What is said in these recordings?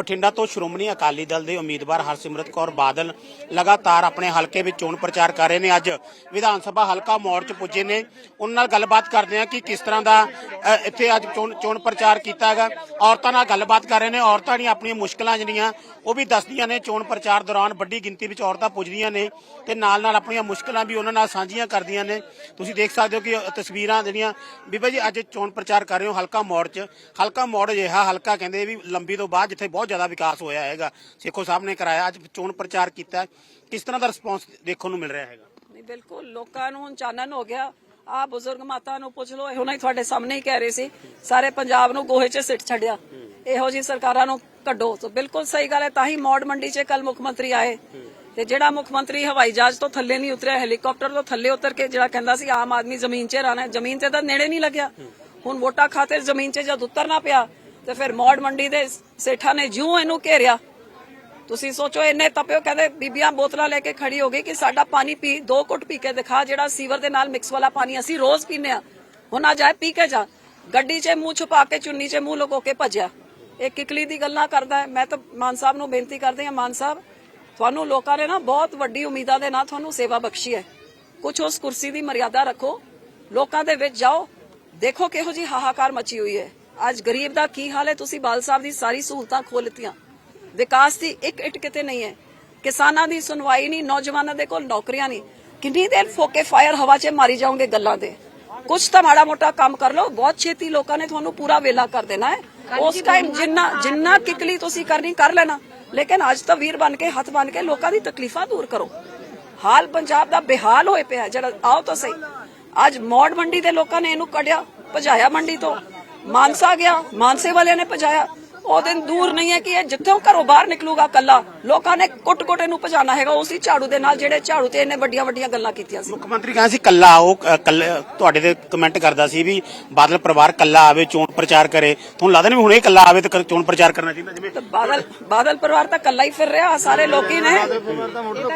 ਬਠਿੰਡਾ ਤੋਂ ਸ਼੍ਰੋਮਣੀ ਅਕਾਲੀ ਦਲ ਦੇ ਉਮੀਦਵਾਰ ਹਰਸਿਮਰਤ ਕੌਰ ਬਾਦਲ ਲਗਾਤਾਰ ਆਪਣੇ ਹਲਕੇ ਵਿੱਚ ਚੋਣ ਪ੍ਰਚਾਰ ਕਰ ਰਹੇ ਨੇ। ਅੱਜ ਵਿਧਾਨ ਸਭਾ ਹਲਕਾ ਮੌੜ ਚ ਪੁੱਜੇ ਨੇ। ਉਹਨਾਂ ਨਾਲ ਗੱਲਬਾਤ ਕਰਦੇ ਹਾਂ ਕਿ ਕਿਸ ਤਰ੍ਹਾਂ ਦਾ ਇੱਥੇ ਅੱਜ ਚੋਣ ਪ੍ਰਚਾਰ ਕੀਤਾ ਹੈਗਾ। ਔਰਤਾਂ ਨਾਲ ਗੱਲਬਾਤ ਕਰ ਰਹੇ ਨੇ। ਔਰਤਾਂ ਦੀਆਂ ਆਪਣੀਆਂ ਮੁਸ਼ਕਲਾਂ ਜਿਹੜੀਆਂ, ਉਹ ਵੀ ਦੱਸਦੀਆਂ ਨੇ। ਚੋਣ ਪ੍ਰਚਾਰ ਦੌਰਾਨ ਵੱਡੀ ਗਿਣਤੀ ਵਿੱਚ ਔਰਤਾਂ ਪੁੱਜਦੀਆਂ ਨੇ ਤੇ ਨਾਲ ਨਾਲ ਆਪਣੀਆਂ ਮੁਸ਼ਕਲਾਂ ਵੀ ਉਹਨਾਂ ਨਾਲ ਸਾਂਝੀਆਂ ਕਰਦੀਆਂ ਨੇ। ਤੁਸੀਂ ਦੇਖ ਸਕਦੇ ਹੋ ਕਿ ਤਸਵੀਰਾਂ ਜਿਹੜੀਆਂ ਬੀਬਾ ਜੀ ਅੱਜ ਚੋਣ ਪ੍ਰਚਾਰ ਕਰ ਰਹੇ ਹੋ ਹਲਕਾ ਮੌੜ ਚ। ਹਲਕਾ ਮੌੜ ਅਜਿਹਾ ਹਲਕਾ ਕਹਿੰਦੇ ਵੀ ਲੰਬੀ ਤੋਂ ਬਾਅਦ ਜਿੱਥੇ ਬਹੁਤ ਜ਼ਿਆਦਾ ਵਿਕਾਸ ਹੋਇਆ ਹੈਗਾ। ਸੇਖੋ ਸਾਹਿਬ ਨੇ ਕਰਾਇਆ, ਅੱਜ ਚੋਣ ਪ੍ਰਚਾਰ ਕੀਤਾ ਕਿਸ ਤਰ੍ਹਾਂ ਦਾ ਰਿਸਪੌਂਸ ਦੇਖਣ ਨੂੰ ਮਿਲ ਰਿਹਾ ਹੈਗਾ? ਨਹੀਂ, ਬਿਲਕੁਲ। ਲੋਕਾਂ ਨੂੰ ਚਾਨਣ ਹੋ ਗਿਆ। ਆ ਬਜ਼ੁਰਗ ਮਾਤਾ ਨੂੰ ਪੁੱਛ ਲਓ, ਇਹੋ ਨਹੀਂ ਤੁਹਾਡੇ ਸਾਹਮਣੇ ਹੀ ਕਹਿ ਰਹੇ ਸੀ, ਸਾਰੇ ਪੰਜਾਬ ਨੂੰ ਗੋਹੇ 'ਚ ਸਿੱਟ ਛੱਡਿਆ। ਇਹੋ ਜੀ ਸਰਕਾਰਾਂ ਨੂੰ ਕੱਢੋ। ਤਾਂ ਬਿਲਕੁਲ ਸਹੀ ਗੱਲ ਹੈ, ਤਾਂ ਹੀ ਮੌੜ ਮੰਡੀ 'ਚ ਕੱਲ ਮੁੱਖ ਮੰਤਰੀ ਆਏ। ਤੇ ਜਿਹੜਾ ਮੁੱਖ ਮੰਤਰੀ ਹਵਾਈ ਜਹਾਜ਼ ਤੋਂ ਥੱਲੇ ਨਹੀਂ ਉਤਰਿਆ, ਹੈਲੀਕਾਪਟਰ ਤੋਂ ਥੱਲੇ ਉਤਰ ਕੇ ਜਿਹੜਾ ਕਹਿੰਦਾ ਸੀ, ਆਮ ਆਦਮੀ ਜ਼ਮੀਨ 'ਚ ਰਹਿਣਾ ਜ਼ਮੀਨ ਤੇ ਤਾਂ ਨੇੜੇ ਨਹੀਂ ਲੱਗਿਆ। ਹੁਣ ਵੋਟਾਂ ਖਾਤਰ ਜ਼ਮੀਨ 'ਚ ਜਦ ਉਤਰਨਾ ਪਿਆ ਤੇ ਫਿਰ ਮੌੜ ਮੰਡੀ ਦੇ ਸੇਠਾ ਨੇ ਜਿਉਂ ਇਹਨੂੰ ਘੇਰਿਆ। ਤੁਸੀਂ ਸੋਚੋ, ਇੰਨੇ ਤਪਿਓ ਕਹਿੰਦੇ ਬੀਬੀਆਂ ਬੋਤਲਾਂ ਲੈ ਕੇ ਖੜੀ ਹੋ ਗਈ ਕਿ ਸਾਡਾ ਪਾਣੀ ਪੀ, ਦੋ ਘੁੱਟ ਪੀ ਕੇ ਦਿਖਾ ਜਿਹੜਾ ਸੀਵਰ ਦੇ ਨਾਲ ਮਿਕਸ ਵਾਲਾ ਪਾਣੀ ਅਸੀਂ ਰੋਜ਼ ਪੀਨੇ ਆ ਹੁਣ ਆ ਜਾਏ, ਪੀ ਕੇ ਜਾ। ਗੱਡੀ 'ਚ ਮੂੰਹ ਛੁਪਾ ਕੇ, ਚੁੰਨੀ 'ਚ ਮੂੰਹ ਲੁਕੋ ਕੇ ਭੱਜਿਆ। ਇਹ ਕਿਕਲੀ ਦੀ ਗੱਲਾਂ ਕਰਦਾ ਮੈਂ ਤਾਂ ਮਾਨ ਸਾਹਿਬ ਨੂੰ ਬੇਨਤੀ ਕਰਦੇ ਹਾਂ, ਮਾਨ ਸਾਹਿਬ, ਤੁਹਾਨੂੰ ਲੋਕਾਂ ਨੇ ਨਾ ਬਹੁਤ ਵੱਡੀ ਉਮੀਦਾਂ ਦੇ ਨਾਲ ਤੁਹਾਨੂੰ ਸੇਵਾ ਬਖਸ਼ੀ ਹੈ। ਕੁਝ ਉਸ ਕੁਰਸੀ ਦੀ ਮਰਿਆਦਾ ਰੱਖੋ। ਲੋਕਾਂ ਦੇ ਵਿੱਚ ਜਾਓ। ਦੇਖੋ ਕਿਹੋ ਜੀ ਹਾਹਾਕਾਰ ਮਚੀ ਹੋਈ ਹੈ। ਅੱਜ ਗਰੀਬ ਦਾ ਕੀ ਹਾਲ ਹੈ? ਤੁਸੀਂ ਬਾਲ ਸਾਹਿਬ ਦੀ ਸਾਰੀ ਸਹੂਲਤਾਂ ਖੋਲ ਲਿੱਤੀਆਂ ਵਿਕਾਸ ਦੀ ਇੱਕ ਇੱਟ ਕਿਤੇ ਨਹੀਂ ਹੈ। ਕਿਸਾਨਾਂ ਦੀ ਸੁਣਵਾਈ ਨਹੀਂ ਨੌਜਵਾਨਾਂ ਦੇ ਕੋਲ ਨੌਕਰੀਆਂ ਨਹੀਂ। ਕਿੰਨੀ ਦੇਰ ਫੋਕੇ ਫਾਇਰ ਹਵਾ 'ਚ ਮਾਰੀ ਜਾਓਗੇ ਗੱਲਾਂ ਦੇ ਕੁਝ ਤਾਂ ਮਾੜਾ ਮੋਟਾ ਕੰਮ ਕਰ ਲਓ। ਬਹੁਤ ਛੇਤੀ ਲੋਕਾਂ ਨੇ ਤੁਹਾਨੂੰ ਪੂਰਾ ਵੇਲਾ ਕਰ ਦੇਣਾ ਹੈ। ਉਸ ਟਾਈਮ ਜਿੰਨਾ ਜਿੰਨਾ ਕਿਕਲੀ ਤੁਸੀਂ ਕਰਨੀ ਕਰ ਲੈਣਾ। ਲੇਕਿਨ ਅੱਜ ਤਾਂ ਵੀਰ ਬਣ ਕੇ ਹੱਥ ਬਣ ਕੇ ਲੋਕਾਂ ਦੀ ਤਕਲੀਫਾਂ ਦੂਰ ਕਰੋ। ਹਾਲ ਪੰਜਾਬ ਦਾ ਬੇਹਾਲ ਹੋਏ ਪਿਆ ਜਰਾ ਆਓ ਤਾਂ ਸਹੀ। ਅੱਜ ਮੌੜ ਮੰਡੀ ਦੇ ਲੋਕਾਂ ਨੇ ਇਹਨੂੰ ਕੱਢਿਆ ਭਜਾਇਆ ਮੰਡੀ ਤੋਂ। ਮਾਨਸਾ ਗਿਆ ਮਾਨਸੇ ਵਾਲਿਆਂ ਨੇ ਭਜਾਇਆ। ਉਹ ਦਿਨ ਦੂਰ ਨਹੀਂ ਹੈ ਕਿ ਇਹ ਜਿੱਥੋਂ ਘਰੋਂ ਬਾਹਰ ਨਿਕਲੂਗਾ ਕੱਲਾ ਲੋਕਾਂ ਨੇ ਕੁੱਟ-ਕੁੱਟ ਇਹਨੂੰ ਭਜਾਣਾ ਹੈਗਾ ਉਸੇ ਝਾੜੂ ਦੇ ਨਾਲ ਜਿਹੜੇ ਝਾੜੂ ਤੇ ਇਹਨੇ ਵੱਡੀਆਂ ਵੱਡੀਆਂ ਗੱਲਾਂ ਕੀਤੀਆਂ ਸੀ। ਮੁੱਖ ਮੰਤਰੀ ਕਹਿੰਦਾ ਸੀ ਕੱਲਾ ਉਹ ਤੁਹਾਡੇ ਤੇ ਕਮੈਂਟ ਕਰਦਾ ਸੀ ਵੀ ਬਾਦਲ ਪਰਿਵਾਰ ਕੱਲਾ ਆਵੇ ਚੋਣ ਪ੍ਰਚਾਰ ਕਰੇ। ਤੁਹਾਨੂੰ ਲੱਗਦਾ ਨਹੀਂ ਹੁਣ ਇਹ ਕੱਲਾ ਆਵੇ ਤੇ ਚੋਣ ਪ੍ਰਚਾਰ ਕਰਨਾ ਚਾਹੀਦਾ ਜਿਵੇਂ? ਬਾਦਲ ਬਾਦਲ ਪਰਿਵਾਰ ਤਾਂ ਕੱਲਾ ਹੀ ਫਿਰ ਰਿਹਾ ਸਾਰੇ ਲੋਕੀ ਨੇ।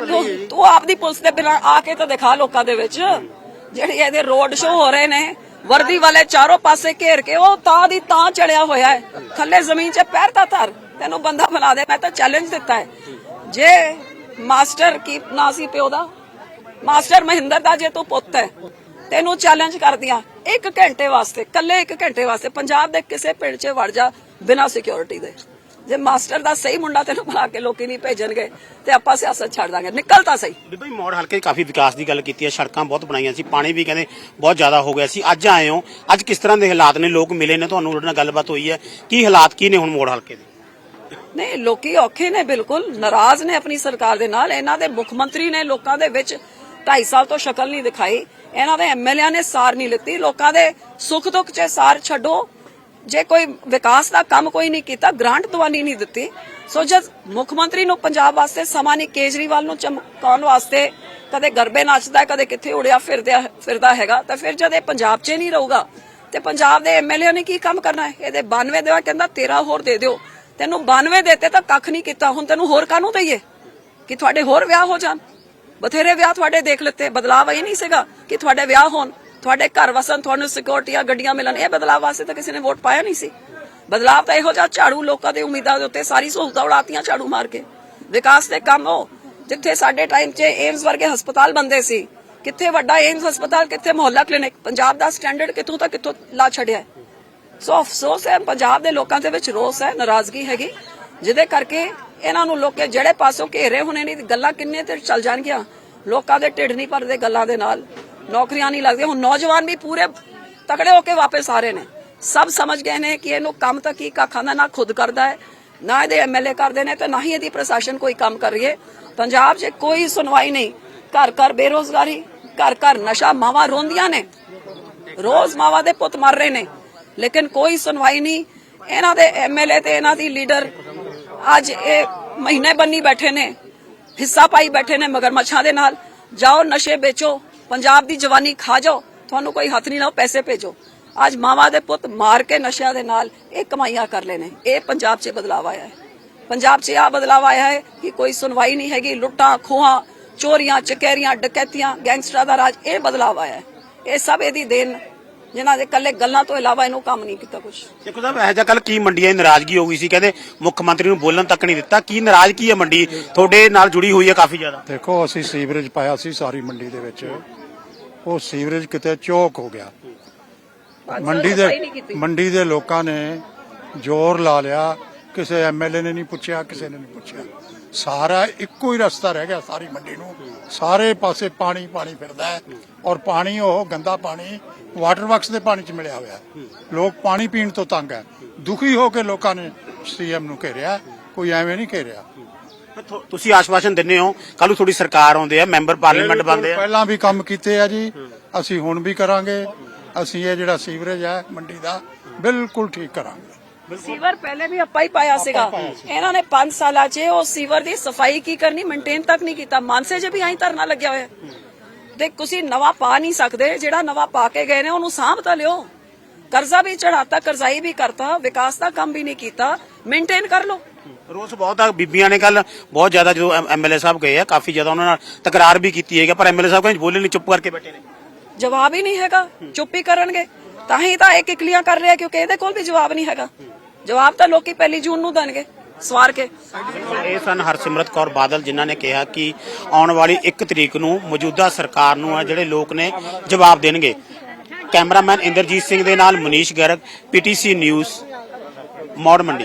ਤੂੰ ਤੂੰ ਆਪਦੀ ਪੁਲਿਸ ਦੇ ਬਿਨਾਂ ਆ ਕੇ ਤਾਂ ਦਿਖਾ ਲੋਕਾਂ ਦੇ ਵਿੱਚ ਜਿਹੜੇ ਇਹਦੇ ਰੋਡ ਸ਼ੋ ਹੋ ਰਹੇ ਨੇ। ਵਰਦੀ ਵਾਲੇ ਚਾਰੋਂ ਪਾਸੇ ਘੇਰ ਕੇ, ਉਹ ਤਾਂ ਦੀ ਤਾਂ ਚੜਿਆ ਹੋਇਆ ਹੈ। ਥੱਲੇ ਜ਼ਮੀਨ 'ਚ ਪੈਰ ਤਾਂ ਧਰ, ਤੈਨੂੰ ਬੰਦਾ ਬਣਾ ਦੇ, ਮੈਂ ਤਾਂ ਚੈਲੰਜ ਦਿੱਤਾ ਹੈ। ਜੇ ਮਾਸਟਰ ਕੀ ਨਾਂ ਸੀ ਪਿਓ ਦਾ? ਮਾਸਟਰ ਮਹਿੰਦਰ ਦਾ ਜੇ ਤੂੰ ਪੁੱਤ ਹੈ, ਤੈਨੂੰ ਚੈਲੰਜ ਕਰਦੀਆਂ। ਇੱਕ ਘੰਟੇ ਵਾਸਤੇ ਕੱਲੇ ਇੱਕ ਘੰਟੇ ਵਾਸਤੇ ਪੰਜਾਬ ਦੇ ਕਿਸੇ ਪਿੰਡ 'ਚ ਵੜ ਜਾ ਬਿਨਾਂ ਸਿਕਿਉਰਿਟੀ ਦੇ। ਜੇ ਮਾਸਟਰ ਦਾ ਸਹੀ ਮੁੰਡਾ ਤੈਨੂੰ ਬਣਾ ਕੇ ਲੋਕੀ ਨਹੀਂ ਭੇਜਣਗੇ ਤੇ ਆਪਾਂ ਸਿਆਸਤ ਛੱਡ ਦਾਂਗੇ। ਨਿਕਲ ਤਾਂ ਸਹੀ। ਬੀਬਾ ਮੌੜ ਹਲਕੇ ਕਾਫੀ ਵਿਕਾਸ ਦੀ ਗੱਲ ਕੀਤੀ ਹੈ ਸੜਕਾਂ ਬਹੁਤ ਬਣਾਈਆਂ ਸੀ ਪਾਣੀ ਵੀ ਕਹਿੰਦੇ ਬਹੁਤ ਜ਼ਿਆਦਾ ਹੋ ਗਿਆ ਸੀ। ਅੱਜ ਆਏ ਹੋ ਅੱਜ ਕਿਸ ਤਰ੍ਹਾਂ ਦੇ ਹਾਲਾਤ ਨੇ ਲੋਕ ਮਿਲੇ ਨੇ ਤੁਹਾਨੂੰ ਉਹਦੇ ਨਾਲ ਗੱਲਬਾਤ ਹੋਈ ਹੈ। ਕੀ ਹਾਲਾਤ ਕੀ ਨੇ ਹੁਣ ਮੌੜ ਹਲਕੇ ਦੇ? ਨਹੀਂ ਲੋਕੀ ਔਖੇ ਨੇ ਬਿਲਕੁਲ ਨਾਰਾਜ਼ ਨੇ ਆਪਣੀ ਸਰਕਾਰ ਦੇ ਨਾਲ। ਇਹਨਾਂ ਦੇ ਮੁੱਖ ਮੰਤਰੀ ਨੇ ਲੋਕਾਂ ਦੇ ਵਿੱਚ 2.5 ਸਾਲ ਤੋਂ ਸ਼ਕਲ ਨਹੀਂ ਦਿਖਾਈ। ਇਹਨਾਂ ਦੇ ਐਮਐਲਏ ਨੇ ਸਾਰ ਨਹੀਂ ਲਿੱਤੀ। ਲੋਕਾਂ ਦੇ ਸੁੱਖ ਦੁੱਖ 'ਚ ਸਾਰ ਛੱਡੋ। ਜੇ ਕੋਈ ਵਿਕਾਸ ਦਾ ਕੰਮ ਕੋਈ ਨਹੀਂ ਕੀਤਾ, ਗ੍ਰਾਂਟ ਦਵਾਨੀ ਨਹੀਂ ਦਿੱਤੀ, ਸੋ ਜਦ ਮੁੱਖ ਮੰਤਰੀ ਨੂੰ ਪੰਜਾਬ ਵਾਸਤੇ ਸਮਾਂ ਨਹੀਂ, ਕੇਜਰੀਵਾਲ ਨੂੰ ਚਮਕਾਉਣ ਵਾਸਤੇ ਕਦੇ ਗਰਬੇ ਨੱਚਦਾ ਕਦੇ ਕਿੱਥੇ ਉੜਿਆ ਫਿਰਦਾ ਫਿਰਦਾ ਹੈਗਾ, ਤਾਂ ਫਿਰ ਜਦ ਇਹ ਪੰਜਾਬ 'ਚ ਨਹੀਂ ਰਹੂਗਾ, ਤੇ ਪੰਜਾਬ ਦੇ ਐਮਐਲਏ ਨੇ ਕੀ ਕੰਮ ਕਰਨਾ ਹੈ? ਇਹਦੇ 92 ਦੇਵਾ ਕਹਿੰਦਾ 13 ਹੋਰ ਦੇ ਦਿਓ। ਤੈਨੂੰ 92 ਦੇਤੇ ਤਾਂ ਕੱਖ ਨਹੀਂ ਕੀਤਾ, ਹੁਣ ਤੈਨੂੰ ਹੋਰ ਕਾਹਨੂੰ ਦਈਏ? ਕਿ ਤੁਹਾਡੇ ਹੋਰ ਵਿਆਹ ਹੋ ਜਾਣ? ਬਥੇਰੇ ਵਿਆਹ ਤੁਹਾਡੇ ਦੇਖ ਲਿੱਤੇ, ਬਦਲਾਵ ਇਹ ਨਹੀਂ ਸੀਗਾ ਕਿ ਤੁਹਾਡੇ ਵਿਆਹ ਹੋਣ। ਤੁਹਾਡੇ ਘਰ ਵਸਣ, ਤੁਹਾਨੂੰ ਸਿਕਿਉਰਟੀਆਂ ਗੱਡੀਆਂ ਮਿਲਣ, ਇਹ ਬਦਲਾਵ ਵਾਸਤੇ ਤਾਂ ਕਿਸੇ ਨੇ ਵੋਟ ਪਾਇਆ ਨਹੀਂ ਸੀ। ਬਦਲਾਵ ਤਾਂ ਇਹੋ ਜਿਹਾ ਝਾੜੂ ਲੋਕਾਂ ਦੇ ਉਮੀਦਾਂ ਦੇ ਉੱਤੇ ਸਾਰੀ ਸਹੂਲਤਾਂ ਉਡਾਤੀਆਂ ਝਾੜੂ ਮਾਰ ਕੇ। ਵਿਕਾਸ ਦੇ ਕੰਮ ਹੋ ਜਿੱਥੇ ਸਾਡੇ ਟਾਈਮ 'ਚ ਏਮਸ ਵਰਗੇ ਹਸਪਤਾਲ ਬੰਦੇ ਸੀ, ਕਿੱਥੇ ਵੱਡਾ ਏਮਸ ਹਸਪਤਾਲ, ਕਿੱਥੇ ਮੁਹੱਲਾ ਕਲੀਨਿਕ ਪੰਜਾਬ ਦਾ ਸਟੈਂਡਰਡ ਕਿੱਥੋਂ ਤੱਕ ਕਿੱਥੋਂ ਲਾ ਛੱਡਿਆ ਸੋ ਅਫਸੋਸ ਹੈ, ਪੰਜਾਬ ਦੇ ਲੋਕਾਂ ਦੇ ਵਿੱਚ ਰੋਸ ਹੈ, ਨਾਰਾਜ਼ਗੀ ਹੈਗੀ, ਜਿਹਦੇ ਕਰਕੇ ਇਹਨਾਂ ਨੂੰ ਲੋਕੇ ਜਿਹੜੇ ਪਾਸੋਂ ਘੇਰੇ ਹੋਣੇ ਨੇ, ਗੱਲਾਂ ਕਿੰਨੇ ਤੇ ਚੱਲ ਜਾਣਗੀਆਂ। ਲੋਕਾਂ ਦੇ ਢਿੱਡ ਨਹੀਂ ਭਰਦੇ ਗੱਲਾਂ ਦੇ ਨਾਲ। ਨੌਕਰੀਆਂ ਨਹੀਂ ਲੱਗਦੀਆਂ। ਹੁਣ ਨੌਜਵਾਨ ਵੀ ਪੂਰੇ ਤਕੜੇ ਹੋ ਕੇ ਵਾਪਸ ਆ ਰਹੇ ਨੇ। ਸਭ ਸਮਝ ਗਏ ਨੇ ਕਿ ਇਹਨੂੰ ਕੰਮ ਤਾਂ ਕੀ ਕਾ ਖਾਂਦਾ ਨਾ ਖੁਦ ਕਰਦਾ ਹੈ, ਨਾ ਇਹਦੇ ਐਮਐਲਏ ਕਰਦੇ ਨੇ ਤੇ ਨਾ ਹੀ ਇਹਦੀ ਪ੍ਰਸ਼ਾਸਨ ਕੋਈ ਕੰਮ ਕਰ ਰਹੀ ਹੈ ਪੰਜਾਬ 'ਚ ਕੋਈ ਸੁਣਵਾਈ ਨਹੀਂ। ਘਰ ਘਰ ਬੇਰੋਜ਼ਗਾਰੀ, ਘਰ ਘਰ ਨਸ਼ਾ, ਮਾਵਾਂ ਰੋਂਦੀਆਂ ਨੇ। ਰੋਜ਼ ਮਾਵਾਂ ਦੇ ਪੁੱਤ ਮਰ ਰਹੇ ਨੇ। ਲੇਕਿਨ ਕੋਈ ਸੁਣਵਾਈ ਨਹੀਂ। ਇਹਨਾਂ ਦੇ ਐਮਐਲਏ ਤੇ ਇਹਨਾਂ ਦੀ ਲੀਡਰ ਅੱਜ ਇਹ ਮਹੀਨੇ ਬੰਨੀ ਬੈਠੇ ਨੇ। ਹਿੱਸਾ ਪਾਈ ਬੈਠੇ ਨੇ ਮਗਰਮੱਛਾਂ ਦੇ ਨਾਲ। ਜਾਓ, ਨਸ਼ੇ ਵੇਚੋ। ਪੰਜਾਬ ਦੀ ਜਵਾਨੀ ਖਾ ਜਾਓ ਤੁਹਾਨੂੰ ਕੋਈ ਹੱਥ ਨਹੀਂ ਲਾਓ ਪੈਸੇ ਭੇਜੋ। ਅੱਜ ਮਾਵਾਂ ਦੇ ਪੁੱਤ ਮਾਰ ਕੇ ਨਸ਼ਿਆਂ ਦੇ ਨਾਲ ਇਹ ਕਮਾਈਆਂ ਕਰ ਲੈਣੇ ਇਹ ਪੰਜਾਬ 'ਚ ਬਦਲਾਅ ਆਇਆ ਹੈ। ਪੰਜਾਬ 'ਚ ਆ ਬਦਲਾਅ ਆਇਆ ਹੈ ਕਿ ਕੋਈ ਸੁਣਵਾਈ ਨਹੀਂ ਹੈਗੀ ਲੁੱਟਾਂ ਖੋਹਾਂ ਚੋਰੀਆਂ ਚਕੈਰੀਆਂ ਡਕੈਤੀਆਂ ਗੈਂਗਸਟਰਾਂ ਦਾ ਰਾਜ ਇਹ ਬਦਲਾਅ ਆਇਆ ਹੈ। ਇਹ ਸਭ ਇਹਦੀ ਦੇਣ ਜਿਨ੍ਹਾਂ ਦੇ ਇਕੱਲੇ ਗੱਲਾਂ ਤੋਂ ਇਲਾਵਾ ਇਹਨੂੰ ਕੰਮ ਨਹੀਂ ਕੀਤਾ ਕੁਝ ਦੇਖੋ ਸਾਹਿਬ ਇਹ ਜਿਹਾ ਕੱਲ ਕੀ ਮੰਡੀਆਂ ਦੀ ਨਾਰਾਜ਼ਗੀ ਹੋ ਗਈ ਸੀ ਕਹਿੰਦੇ ਮੁੱਖ ਮੰਤਰੀ ਨੂੰ ਬੋਲਣ ਤੱਕ ਨਹੀਂ ਦਿੱਤਾ। ਕੀ ਨਾਰਾਜ਼ਗੀ ਹੈ ਮੰਡੀ? ਤੁਹਾਡੇ ਨਾਲ ਜੁੜੀ ਹੋਈ ਹੈ ਕਾਫੀ ਜ਼ਿਆਦਾ। ਦੇਖੋ ਅਸੀਂ ਸੀਵਰੇਜ ਪਾਇਆ ਸੀ ਸਾਰੀ ਮੰਡੀ ਦੇ ਵਿੱਚ। ਉਹ ਸੀਵਰੇਜ ਕਿਤੇ ਚੌਕ ਹੋ ਗਿਆ। ਮੰਡੀ ਦੇ। ਮੰਡੀ ਦੇ ਲੋਕਾਂ ਨੇ ਜ਼ੋਰ ਲਾ ਲਿਆ। ਕਿਸੇ ਐਮਐਲਏ ਨੇ ਨਹੀਂ ਪੁੱਛਿਆ ਕਿਸੇ ਨੇ ਨਹੀਂ ਪੁੱਛਿਆ। ਸਾਰਾ ਇੱਕੋ ਹੀ ਰਸਤਾ ਰਹਿ ਗਿਆ ਸਾਰੀ ਮੰਡੀ ਨੂੰ। ਸਾਰੇ ਪਾਸੇ ਪਾਣੀ ਪਾਣੀ ਫਿਰਦਾ ਹੈ। ਔਰ ਪਾਣੀ ਉਹ ਗੰਦਾ ਪਾਣੀ ਵਾਟਰ ਵਰਕਸ ਦੇ ਪਾਣੀ 'ਚ ਮਿਲਿਆ ਹੋਇਆ। ਲੋਕ ਪਾਣੀ ਪੀਣ ਤੋਂ ਤੰਗ ਹੈ। ਦੁਖੀ ਹੋ ਕੇ ਲੋਕਾਂ ਨੇ ਸੀਐਮ ਨੂੰ ਘੇਰਿਆ। ਕੋਈ ਐਵੇਂ ਨਹੀਂ ਘੇਰਿਆ। ਤੁਸੀਂ ਆਸ਼ਵਾਸਨ ਦਿੰਦੇ ਹੋ ਕੱਲ ਨੂੰ ਤੁਹਾਡੀ ਸਰਕਾਰ ਆਉਂਦੇ ਆ ਮੈਂਬਰ ਪਾਰਲੀਮੈਂਟ ਬਣਦੇ ਆ। ਪਹਿਲਾਂ ਵੀ ਕੰਮ ਕੀਤੇ ਆ ਜੀ ਅਸੀਂ ਹੁਣ ਵੀ ਕਰਾਂਗੇ ਅਸੀਂ ਇਹ ਜਿਹੜਾ ਸੀਵਰੇਜ ਹੈ ਮੰਡੀ ਦਾ ਬਿਲਕੁਲ ਠੀਕ ਕਰਾਂਗੇ। ਸੀਵਰ ਪਹਿਲੇ ਵੀ ਆਪਾਂ ਹੀ ਪਾਇਆ ਸੀਗਾ। ਇਹਨਾਂ ਨੇ 5 ਸਾਲਾਂ 'ਚ ਉਹ ਸੀਵਰ ਦੀ ਸਫ਼ਾਈ ਕੀ ਕਰਨੀ ਮੇਨਟੇਨ ਤੱਕ ਨਹੀਂ ਕੀਤਾ। ਮਾਨਸੇ 'ਚ ਵੀ ਆਈ ਧਰਨਾ ਲੱਗਿਆ ਹੋਇਆ। ਤੇ ਤੁਸੀਂ ਨਵਾਂ ਪਾ ਨਹੀਂ ਸਕਦੇ ਜਿਹੜਾ ਨਵਾਂ ਪਾ ਕੇ ਗਏ ਨੇ ਉਹਨੂੰ ਸਾਂਭ ਤਾਂ ਲਿਓ। ਕਰਜ਼ਾ ਵੀ ਚੜਾਤਾ ਕਰਜ਼ਾਈ ਵੀ ਕਰਤਾ ਵਿਕਾਸ ਦਾ ਕੰਮ ਵੀ ਨਹੀਂ ਕੀਤਾ। ਮੇਨਟੇਨ ਕਰ ਲਓ। ਰੋਸ ਬਹੁਤ ਆ ਬੀਬੀਆਂ ਨੇ ਕੱਲ ਬਹੁਤ ਜ਼ਿਆਦਾ ਜਦੋਂ ਐਮਐਲਏ ਸਾਹਿਬ ਗਏ ਆ ਕਾਫੀ ਜ਼ਿਆਦਾ ਉਹਨਾਂ ਨਾਲ ਤਕਰਾਰ ਵੀ ਕੀਤੀ ਹੈਗਾ ਪਰ ਐਮਐਲਏ ਸਾਹਿਬ ਕਹਿੰਦੇ ਬੋਲੇ ਨਹੀਂ ਚੁੱਪ ਕਰਕੇ ਬੈਠੇ ਨੇ। ਜਵਾਬ ਹੀ ਨਹੀਂ ਹੈਗਾ ਚੁੱਪ ਹੀ ਕਰਨਗੇ। ਤਾਂ ਹੀ ਤਾਂ ਇੱਕ ਇਕਲੀਆਂ ਕਰ ਰਿਹਾ ਕਿਉਂਕਿ ਇਹਦੇ ਕੋਲ ਵੀ ਜਵਾਬ ਨਹੀਂ ਹੈਗਾ। ਜਵਾਬ ਤਾਂ ਲੋਕੀ ਪਹਿਲੀ ਜੂਨ ਨੂੰ ਦੇਣਗੇ ਸਵਾਰ ਕੇ। ਇਹ ਸਨ ਹਰਸਿਮਰਤ ਕੌਰ ਬਾਦਲ ਜਿਨ੍ਹਾਂ ਨੇ ਕਿਹਾ ਕਿ ਆਉਣ ਵਾਲੀ 1 ਤਰੀਕ ਨੂੰ ਮੌਜੂਦਾ ਸਰਕਾਰ ਨੂੰ ਆ ਜਿਹੜੇ ਲੋਕ ਨੇ ਜਵਾਬ ਦੇਣਗੇ। ਕੈਮਰਾਮੈਨ ਇੰਦਰਜੀਤ ਸਿੰਘ ਦੇ ਨਾਲ ਮਨੀਸ਼ ਗਰਗ ਪੀਟੀਸੀ ਨਿਊਜ਼ ਮੌੜ ਮੰਡੀ।